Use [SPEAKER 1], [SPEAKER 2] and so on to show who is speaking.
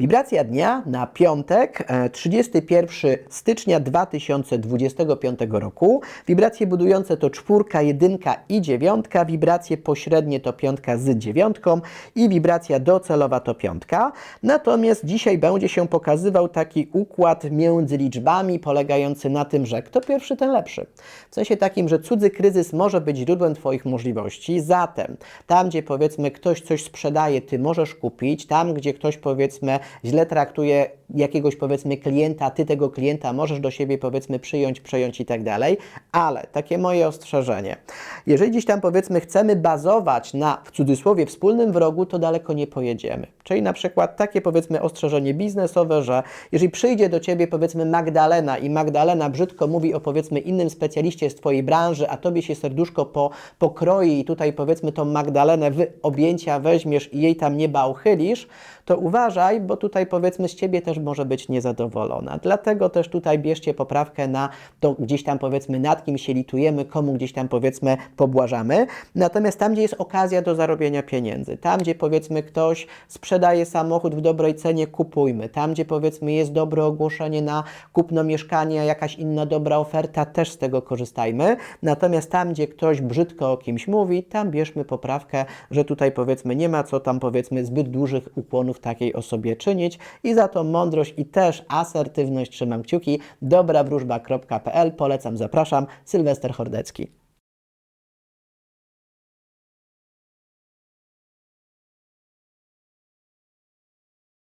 [SPEAKER 1] Wibracja dnia na piątek, e, 31 stycznia 2025 roku. Wibracje budujące to czwórka, jedynka i dziewiątka. Wibracje pośrednie to piątka z dziewiątką i wibracja docelowa to piątka. Natomiast dzisiaj będzie się pokazywał taki układ między liczbami polegający na tym, że kto pierwszy, ten lepszy. W sensie takim, że cudzy kryzys może być źródłem Twoich możliwości. Zatem tam, gdzie powiedzmy ktoś coś sprzedaje, Ty możesz kupić. Tam, gdzie ktoś powiedzmy źle traktuje jakiegoś powiedzmy klienta, Ty tego klienta możesz do siebie powiedzmy przyjąć, przejąć i tak dalej. Ale takie moje ostrzeżenie. Jeżeli gdzieś tam powiedzmy chcemy bazować na w cudzysłowie wspólnym wrogu, to daleko nie pojedziemy. Czyli na przykład takie powiedzmy ostrzeżenie biznesowe, że jeżeli przyjdzie do Ciebie powiedzmy Magdalena i Magdalena brzydko mówi o powiedzmy innym specjaliście z Twojej branży, a Tobie się serduszko po, pokroi i tutaj powiedzmy tą Magdalenę w objęcia weźmiesz i jej tam nieba uchylisz, to uważaj, bo tutaj powiedzmy z Ciebie też może być niezadowolona. Dlatego też tutaj bierzcie poprawkę na to gdzieś tam powiedzmy nad kim się litujemy, komu gdzieś tam powiedzmy pobłażamy. Natomiast tam, gdzie jest okazja do zarobienia pieniędzy, tam, gdzie powiedzmy ktoś sprzedaje samochód w dobrej cenie, kupujmy. Tam, gdzie powiedzmy jest dobre ogłoszenie na kupno mieszkania, jakaś inna dobra oferta, też z tego korzystajmy. Natomiast tam, gdzie ktoś brzydko o kimś mówi, tam bierzmy poprawkę, że tutaj powiedzmy nie ma co tam powiedzmy zbyt dużych ukłonów takiej osobie czynić i za to mądrość i też asertywność trzymam kciuki. dobrawróżba.pl polecam, zapraszam. Sylwester Hordecki.